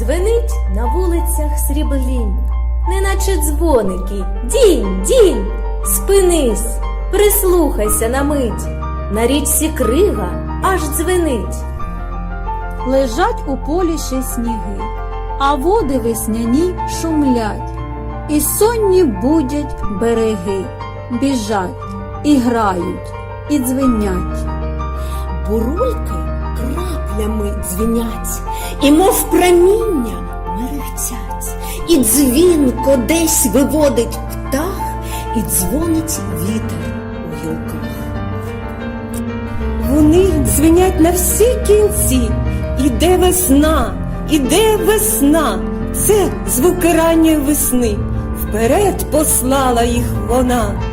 Дзвенить на вулицях сріблінь, неначе дзвоники. Дінь, дінь, спинись, прислухайся на мить. На річці крига аж дзвенить. Лежать у полі ще сніги, а води весняні шумлять, і сонні будять береги, біжать, і грають, і дзвенять. Бурульки краплями дзвінять, і мов проміння мерехтять, і дзвінко десь виводить птах, і дзвонить вітер у гілках. Вони дзвенять на всі кінці, іде весна, іде весна, це звуки ранньої весни. Вперед послала їх вона.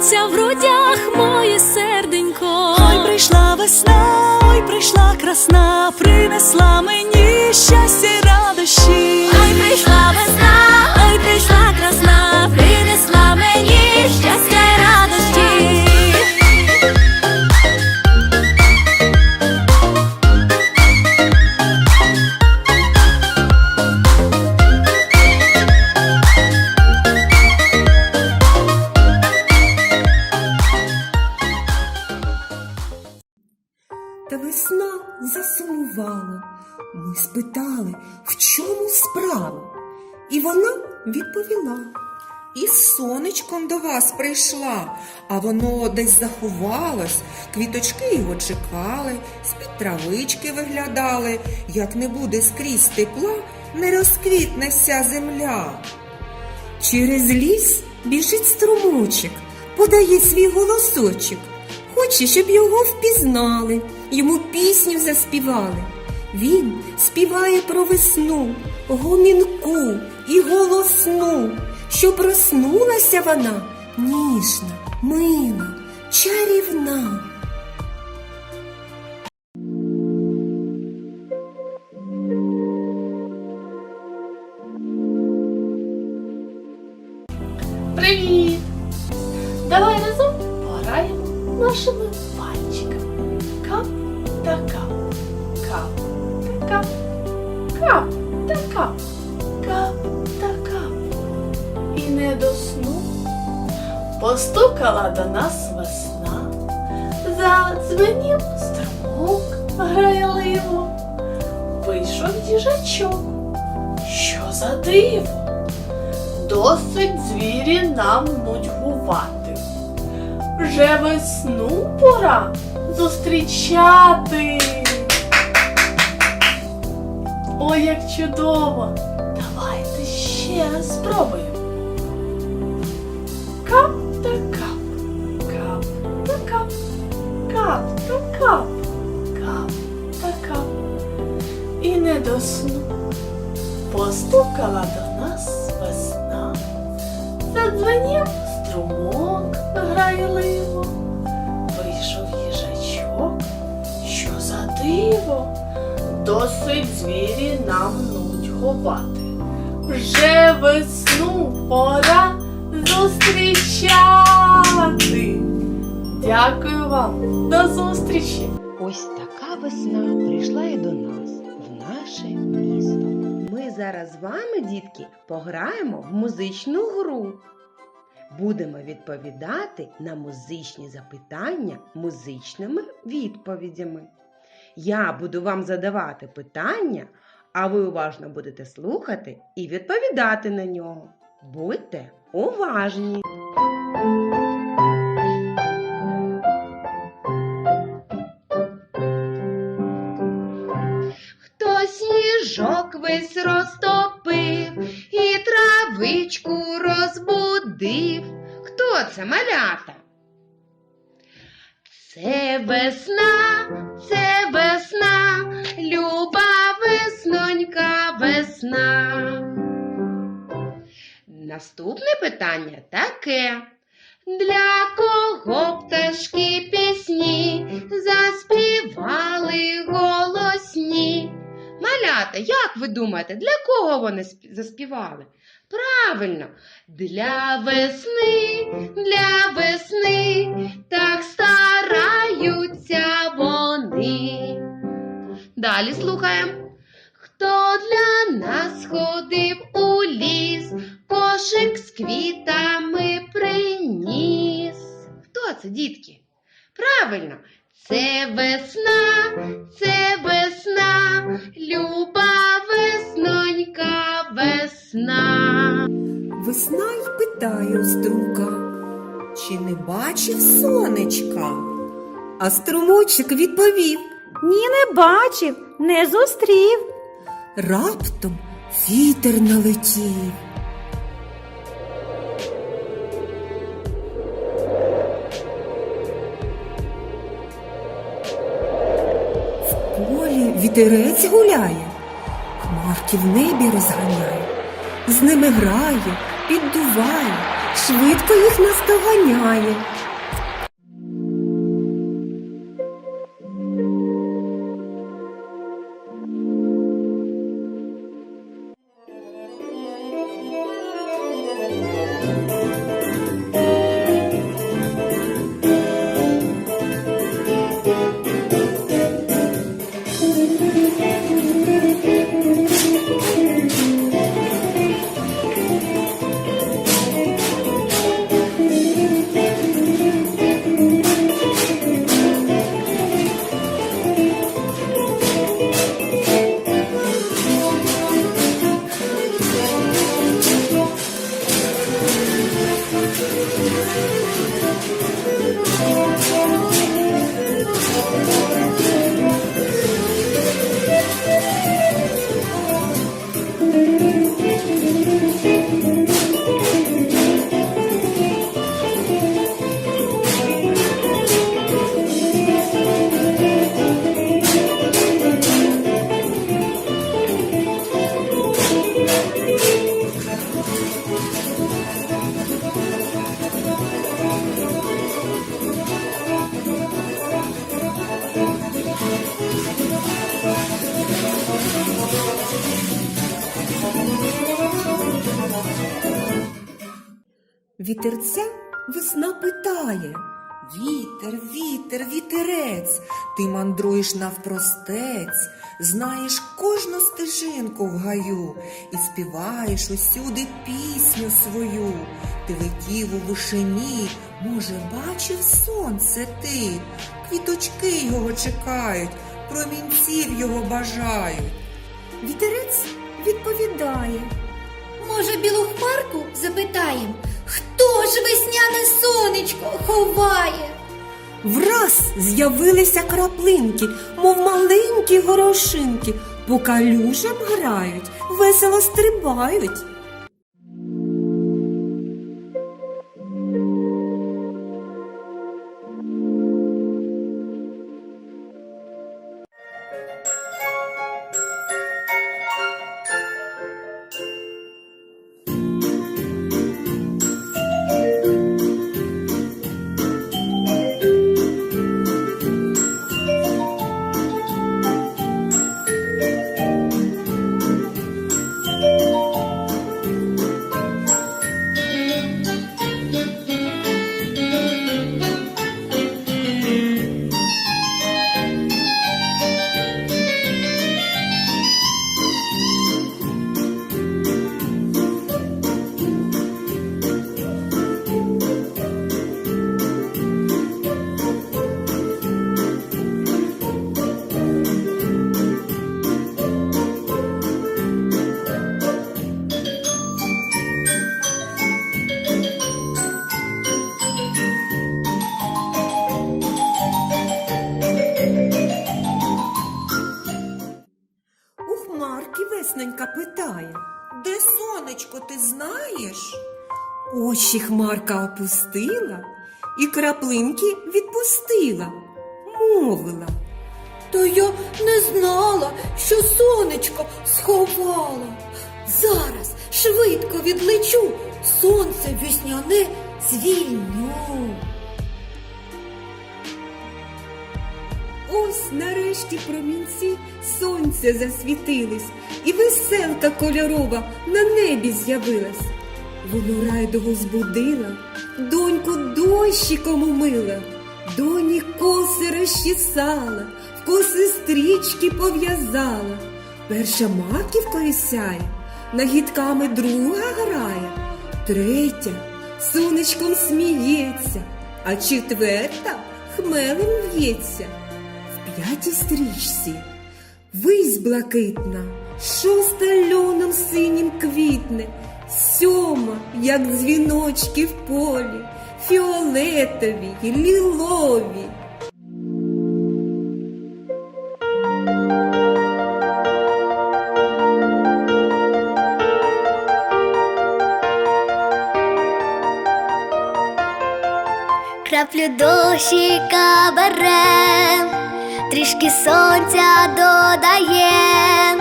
Заб'ється в грудях моє серденько. Ой, прийшла весна, ой, прийшла красна, принесла мені щастя радощі. Ой, прийшла весна, ой, прийшла І вона відповіла. Із сонечком до вас прийшла, а воно десь заховалось, квіточки його чекали, з-під травички виглядали, як не буде скрізь тепла, не розквітне вся земля. Через ліс біжить струмочок, подає свій голосочок. Хоче, щоб його впізнали. йому пісню заспівали. Він співає про весну, гомінку і голосну, що проснулася вона ніжна, мила, чарівна. Привіт! Давай разом пограємо нашими пальчиками. Кап та кап. Кап та кап. Кап та кап. Кап та кап. І не до сну постукала до нас весна. Задзвенів струмок грайливо. Вийшов їжачок. Що за диво? Досить звірі нам нудьгувати. Вже весну пора зустрічати. Ой, як чудово! Раз спробуємо. Кап та кап, кап та кап, кап та кап, кап та кап. І не до сну. Постукала до нас весна, задзвенів струмок грайливо, вийшов їжачок, що за диво, досить звірі нам нудьгувати. Вже весну пора зустрічати. Дякую вам, до зустрічі! Ось така весна прийшла і до нас, в наше місто. Ми зараз з вами, дітки, пограємо в музичну гру. Будемо відповідати на музичні запитання музичними відповідями. Я буду вам задавати питання, а ви уважно будете слухати і відповідати на нього. Будьте уважні! Хто сніжок весь розтопив і травичку розбудив. Хто це малята? Це весна, це Наступне питання таке. Для кого пташки пісні заспівали голосні? Малята, як ви думаєте, для кого вони заспівали? Правильно, для весни, для весни, так стараються вони. Далі слухаємо. Хто для нас ходив у ліс, кошик з квітами приніс? Хто це, дітки? Правильно, це весна, це весна, люба веснонька весна. Весна й питає у струмка, Чи не бачив сонечка? а струмочок відповів. Ні, не бачив, не зустрів. Раптом вітер налетів. Полі вітерець гуляє, хмарки в небі розганяє, з ними грає, піддуває, швидко їх наздоганяє. Вітерця весна питає. Вітер, вітер, вітерець, ти мандруєш навпростець, знаєш кожну стежинку в гаю і співаєш усюди пісню свою. Ти летів у вишині, може, бачив сонце ти, квіточки його чекають, промінців його бажають. Вітерець відповідає. Може, білу хмарку запитаєм, хто ж весняне сонечко ховає? Враз з'явилися краплинки, мов маленькі горошинки, по калюжам грають, весело стрибають. Очі опустила і краплинки відпустила, мовила. То я не знала, що сонечко сховала. Зараз швидко відлечу, сонце весняне звільню. Ось нарешті промінці сонця засвітились, і веселка кольорова на небі з'явилась. Воно райдого збудила, доньку дощиком умила, доні коси розчесала, в коси стрічки пов'язала. Перша маківкою сяє, нагідками друга грає, третя сонечком сміється, а четверта хмелем в'ється. В п'ятій стрічці вись блакитна, шоста льоном синім квітне, сьома, як дзвіночки в полі, фіолетові, лілові. Краплю дощика берем, трішки сонця додаєм,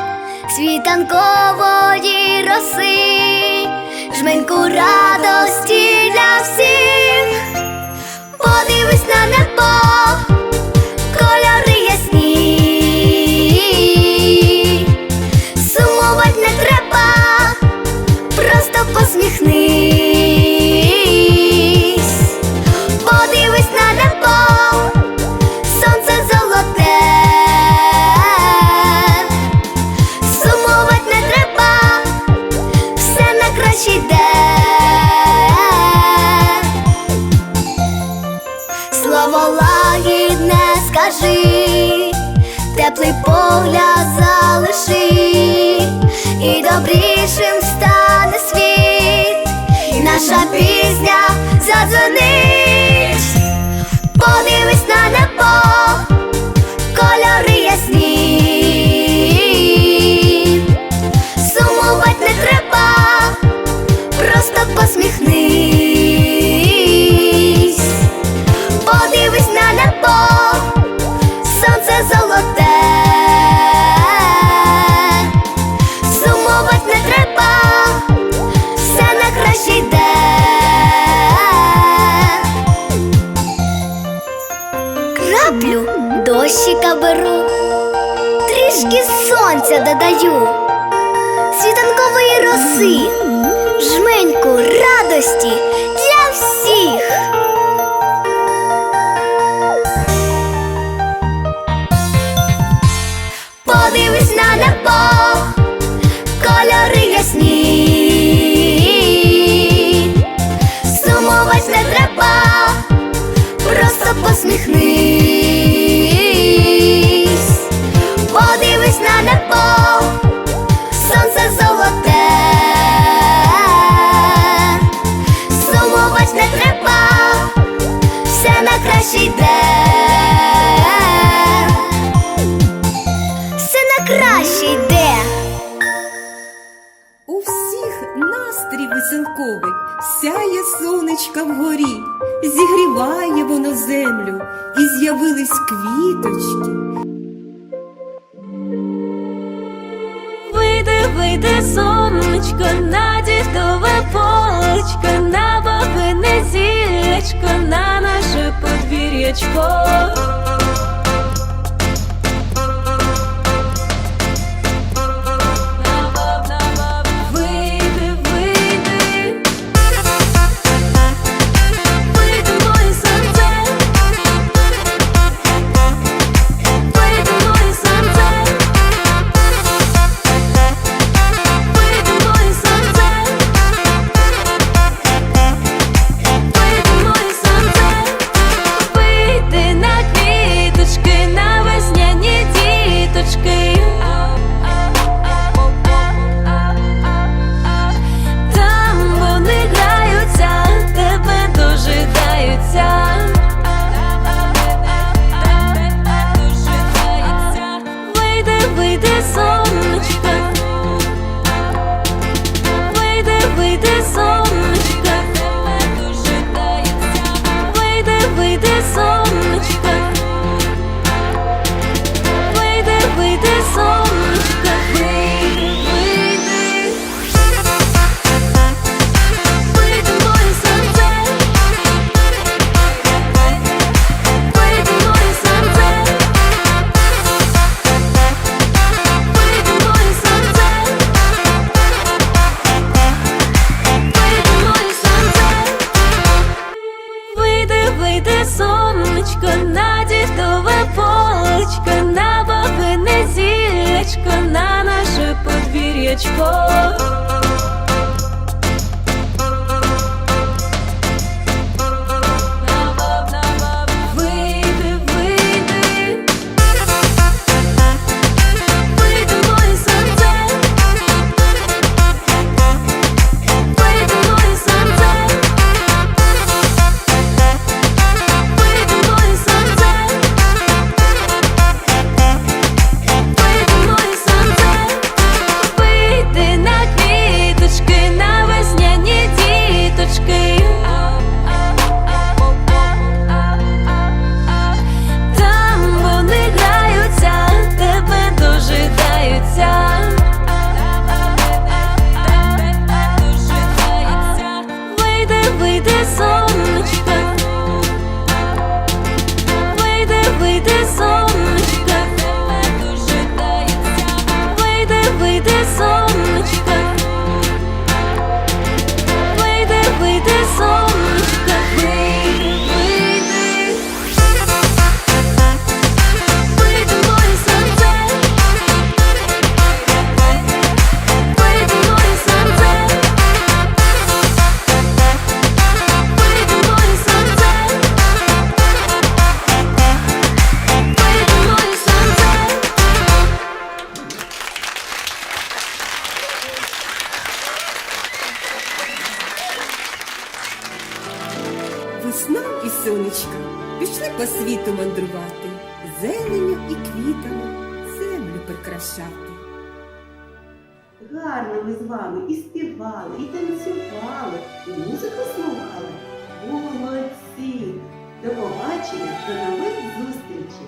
світанкової роси, жменьку радості для всіх. Подивись на небо, добрішим стане світ, і наша пісня задзвонить. Подивись на небо, кольори ясні, сумувати не треба, просто посміхнись. краю, світанкової роси, жменьку радості для всіх. Подивись на небо, кольори ясні, сумовать не треба, просто посміхнись. Подивись на небо сонечка вгорі, зігріває воно землю, і з'явились квіточки. Вийде, вийде сонечко, на дідове полочко, на бабине зілечко, на наше подвір'ячко. весна і сонечко пішли по світу мандрувати, зеленю і квітами землю прикрашати. Гарно ми з вами і співали, і танцювали, і музику слухали. Були молодці! До побачення, до нових зустрічей!